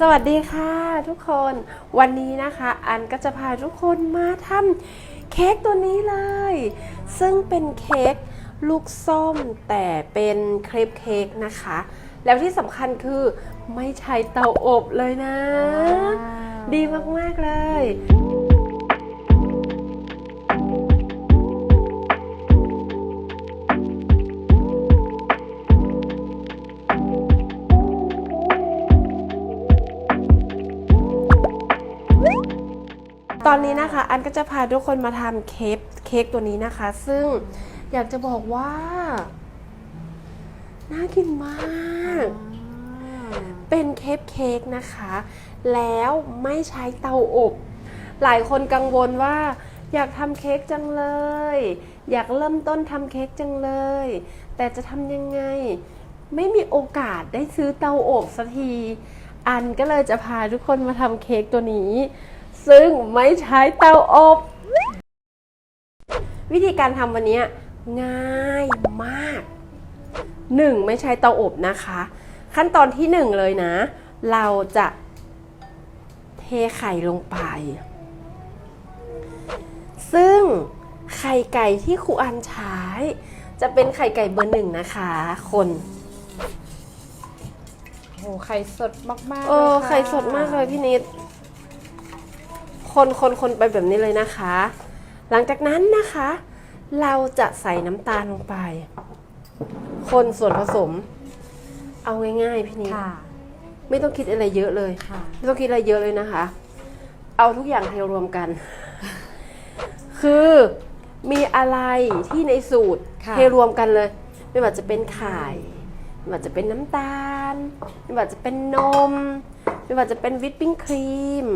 สวัสดีค่ะทุกคนวันนี้นะคะ อันก็จะพาทุกคนมาทำเค้กตัวนี้เลย ซึ่งเป็นเค้กลูกส้มแต่เป็นเครปเค้กนะคะ แล้วที่สำคัญคือไม่ใช้เตาอบเลยนะ ดีมาก ๆ เลย ก็จะพาทุกคนมาทำเค้กเค้กตัวนี้นะคะ ซึ่งอยากจะบอกว่า น่ากินมาก เป็นเค้กเค้กนะคะ แล้วไม่ใช้เตาอบ หลายคนกังวลว่า อยากทำเค้กจังเลย อยากเริ่มต้นทำเค้กจังเลย แต่จะทำยังไง ไม่มีโอกาสได้ซื้อเตาอบสักที อันก็เลยจะพาทุกคนมาทำเค้กตัวนี้ ซึ่งไม่ใช้เตาอบ วิธีการทำวันนี้ง่ายมากหนึ่งไม่ใช้เตาอบนะคะ ขั้นตอนที่หนึ่งเลยนะ เราจะเทไข่ลงไป ซึ่งไข่ไก่ที่ครูอันใช้ จะเป็นไข่ไก่เบอร์หนึ่งนะคะ คนโอ้โหไข่สดมากๆโอ้เลยค่ะไข่สดมากเลยพี่นิด คนคนคนไปแบบนี้เลยนะคะ หลังจากนั้นนะคะ เราจะใส่น้ำตาลลงไป คนส่วนผสม เอาง่ายๆพี่นิดค่ะไม่ต้องคิดอะไรเยอะเลยค่ะไม่ต้องคิดอะไรเยอะเลยนะคะ เอาทุกอย่างเทรวมกัน คือมีอะไรที่ในสูตรค่ะเทรวมกันเลย ไม่ว่าจะเป็นไข่ไม่ว่าจะเป็นน้ำตาล ไม่ว่าจะเป็นนม ไม่ว่าจะเป็นวิปปิ้งครีม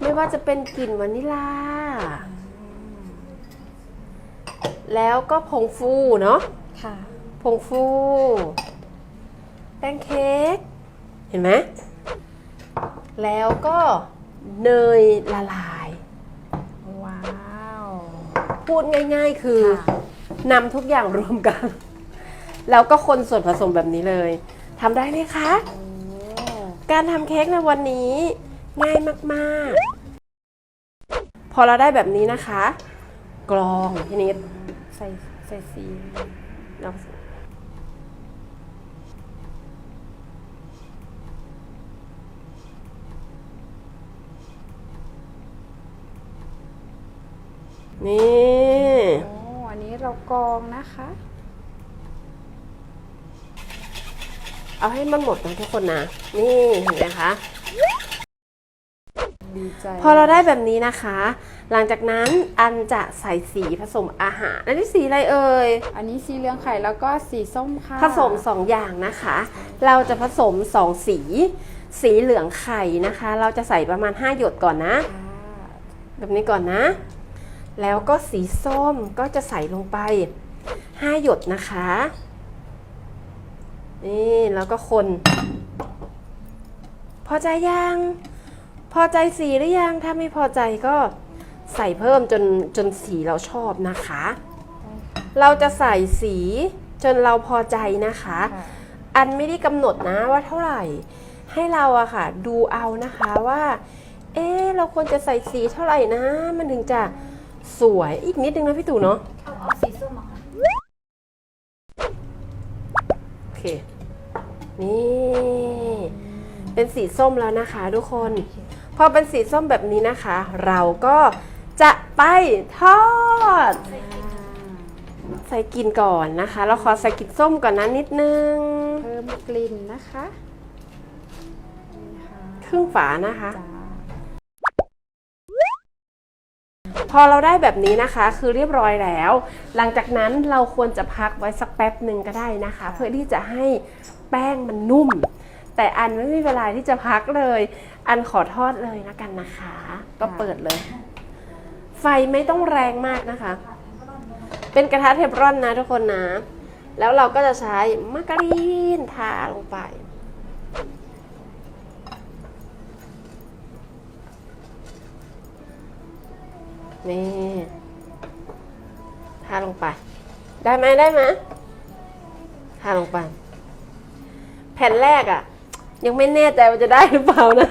ไม่ว่าจะเป็นกลิ่นวานิลา แล้วก็ผงฟูเนาะค่ะ ผงฟู แป้งเค้ก เห็นไหม แล้วก็เนยละลาย ว้าว พูดง่ายๆคือค่ะนำทุกอย่างรวมกัน แล้วก็คนส่วนผสมแบบนี้เลยทำได้ไหมคะโอ้การทำเค้กในวันนี้ง่ายมากๆพ อเราได้แบบนี้นะคะ กรองพี่นิดใส่ใส่สีเรานี่โอ้อันนี้เรากรองนะคะ เอาให้มันหมดนะทุกคนนะ นี่เห็นไหมคะดีใจ พอเราได้แบบนี้นะคะ หลังจากนั้นอันจะใส่สีผสมอาหาร อันนี้สีอะไรเอ่ย อันนี้สีเหลืองไข่แล้วก็สีส้มค่ะ ผสม 2 อย่างนะคะ เราจะผสม 2 สี สีเหลืองไข่นะคะ เราจะใส่ประมาณ 5 หยดก่อนนะค่ะแบบนี้ก่อนนะ แล้วก็สีส้มก็จะใส่ลงไป 5 หยดนะคะ นี่แล้วก็คน พอใจยัง พอใจสีหรือยัง ถ้าไม่พอใจก็ใส่เพิ่มจนจนสีเราชอบนะคะ เราจะใส่สีจนเราพอใจนะคะค่ะอันไม่ได้กำหนดนะว่าเท่าไหร่ ให้เราอะค่ะ ดูเอานะคะว่า เอ๊ะเราควรจะใส่สีเท่าไหร่นะ มันถึงจะสวยอีกนิดนึงนะพี่ตู่เนาะเอาเอาสีส้มมาค่ะโอเค นี่ เป็นสีส้มแล้วนะคะทุกคน พอเป็นสีส้มแบบนี้นะคะ เราก็จะไปทอดอ่าใส่กลิ่นก่อนนะคะ เราขอใส่กลิ่นส้มก่อนนะนิดนึง เพิ่มกลิ่นนะคะนี่ค่ะครึ่งฝานะคะจ้าพอเราได้แบบนี้นะคะ คือเรียบร้อยแล้ว หลังจากนั้นเราควรจะพักไว้สักแป๊บหนึ่งก็ได้นะคะ เพื่อที่จะให้แป้งมันนุ่ม แต่อันไม่มีเวลาที่จะพักเลย อันขอทอดเลยนะกันนะคะ ก็เปิดเลย ไฟไม่ต้องแรงมากนะคะ เป็นกระทะเทฟรอนนะทุกคนนะ แล้วเราก็จะใช้มาการีนทาลงไปนี่ทาลงไป ได้ไหมได้ไหมทาลงไป แผ่นแรกอะ่ะ ยังไม่แน่ใจว่าจะได้หรือเปล่านะ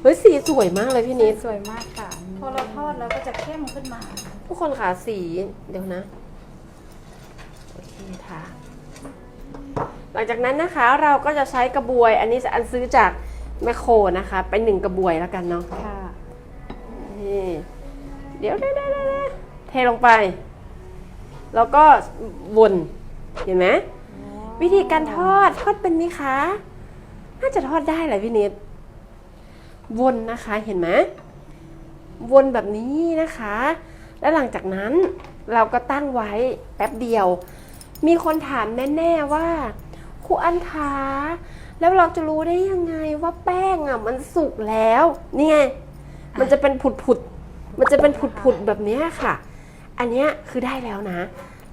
เฮ้ยสีสวยมากเลยพี่นิดสวยมากค่ะ พอเราทอดแล้วก็จะเข้มขึ้นมา ทุกคนค่ะสีเดี๋ยวนะ โอเคค่ะ หลังจากนั้นนะคะเราก็จะใช้กระบวย อันนี้อันซื้อจากแมคโครนะคะ เป็นหนึ่งกระบวยแล้วกันเนาะค่ะนี่เดี๋ยวเดี๋ยวเดี๋ยวเดี๋ยวเทลงไป แล้วก็วนเห็นไหม วิธีการทอดทอดเป็นไหมคะ น่าจะทอดได้แหละพี่นิด วนนะคะเห็นไหมวนแบบนี้นะคะ แล้วหลังจากนั้นเราก็ตั้งไว้แป๊บเดียว มีคนถามแน่ ๆว่าครูอันทาแล้วเราจะรู้ได้ยังไงว่าแป้งอะ มันสุกแล้วนี่ไงมันจะเป็นผุดๆมันจะเป็นผุดๆแบบนี้ค่ะ อันนี้คือได้แล้วนะ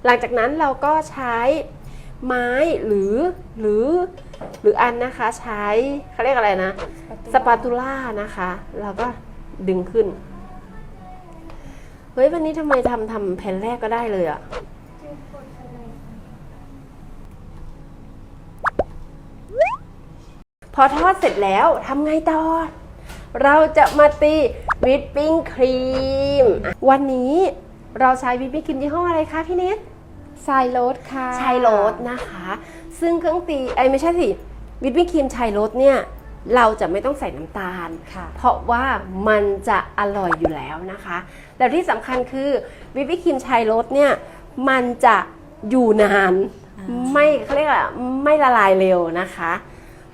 หลังจากนั้นเราก็ใช้ ไม้หรือหรือหรืออันนะคะใช้เขาเรียกอะไรนะสปาตูล่านะคะเราก็ดึงขึ้น เฮ้ย วันนี้ทำไมทำทำแผ่นแรกก็ได้เลยอะพอทอดเสร็จแล้วทำไงต่อ เราจะมาตีวิปปิ้งครีม วันนี้เราใช้วิปปิ้งครีมยี่ห้ออะไรคะพี่เนท ไซโรสค่ะชัยโรสนะคะ ซึ่งเครื่องตีไอ้ยไม่ใช่สิวิปปิ้งครีมชัยโรสเนี่ยเราจะไม่ต้องใส่น้ำตาลค่ะเพราะว่ามันจะอร่อยอยู่แล้วนะคะแต่ที่สำคัญคือวิปปิ้งครีมชัยโรสเนี่ยมันจะอยู่นานไม่เขาเรียกอะไรไม่ละลายเร็วนะคะ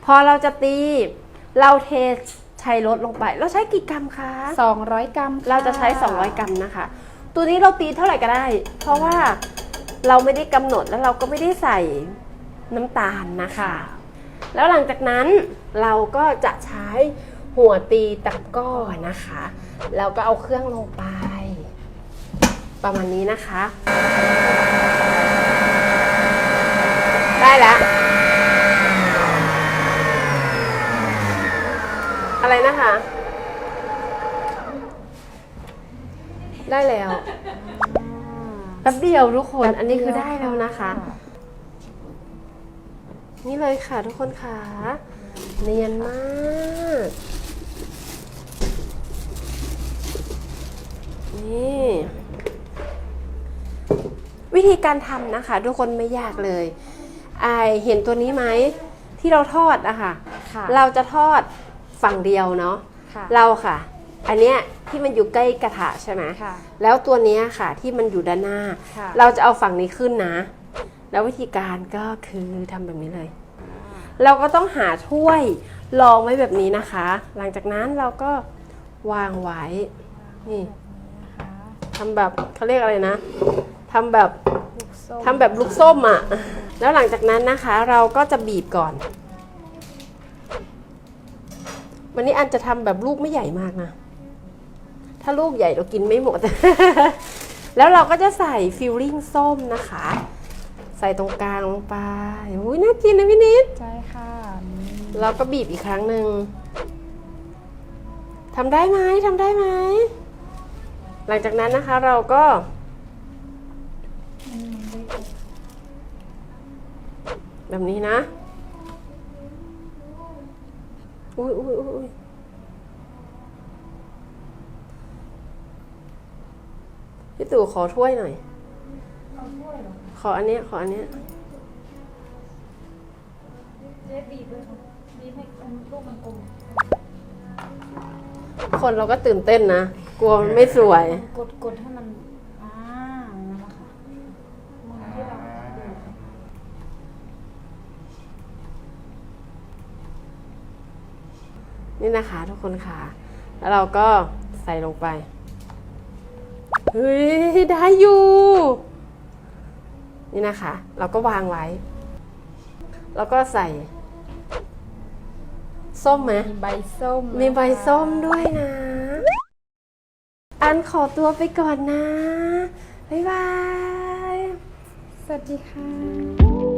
พอเราจะตีเราเทชัยโรสลงไป เราใช้กี่กรัมคะ 200 กรัมค่เราจะใช้ 200 กรัมนะคะ ตัวนี้เราตีเท่าไหร่ก็ได้ เพราะว่า เราไม่ได้กำหนดแล้วเราก็ไม่ได้ใส่น้ำตาลนะคะ แล้วหลังจากนั้นเราก็จะใช้หัวตีตะกร้อนะคะแล้วก็เอาเครื่องลงไป ประมาณนี้นะคะ ได้แล้ว อะไรนะคะ ได้แล้วแป๊บเดียวทุกคน อันนี้คือได้แล้วนะคะ นี่เลยค่ะทุกคนค่ะ เนียนมากนี่วิธีการทำนะคะ ทุกคนไม่ยากเลยไอายเห็นตัวนี้ไหมที่เราทอดอะค่ะค่ะ เราจะทอดฝั่งเดียวเนาะ ค่ะ เราค่ะ อันเนี้ยที่มันอยู่ใกล้กระทะใช่ไหมค่ะ แล้วตัวเนี้ยค่ะที่มันอยู่ด้านหน้า ค่ะ เราจะเอาฝั่งนี้ขึ้นนะ แล้ววิธีการก็คือทำแบบนี้เลย เราก็ต้องหาถ้วยรองไว้แบบนี้นะคะ หลังจากนั้นเราก็วางไว้ นี่ทำแบบเขาเรียกอะไรนะทำแบบลูกส้มทำแบบลูกส้มอะ่ะ แล้วหลังจากนั้นนะคะ เราก็จะบีบก่อน วันนี้อันจะทำแบบลูกไม่ใหญ่มากนะ ถ้าลูกใหญ่เรากินไม่หมด แล้วเราก็จะใส่ฟิลลิ่งส้มนะคะ ใส่ตรงกลางลงไปอุ้ยน่ากินนะพี่นิดใช่ค่ะนี่เราก็บีบอีกครั้งหนึ่งทำได้ไหมทำได้ไหม หลังจากนั้นนะคะเราก็แบบนี้นะ อุ้ยอุ้ยอุ้ยอุ้ยพี่ ตู่ขอถ้วยหน่อย ขออันเนี้ยขออันเนี้ยเจ๊บีบเลยค่ะบีบให้ลูกมันกลมคนเราก็ตื่นเต้นนะ กลัวมันไม่สวย กดกดให้มันอ่านั่นแหละค่ะมือที่เราดูนี่นะคะทุกคนค่ะ แล้วเราก็ใส่ลงไป เฮ้ย ได้อยู่ นี่นะคะ เราก็วางไว้ แล้วก็ใส่ ส้มไหมมีใบส้มมีใบส้มด้วยนะ อันขอตัวไปก่อนนะ บ๊ายบาย สวัสดีค่ะ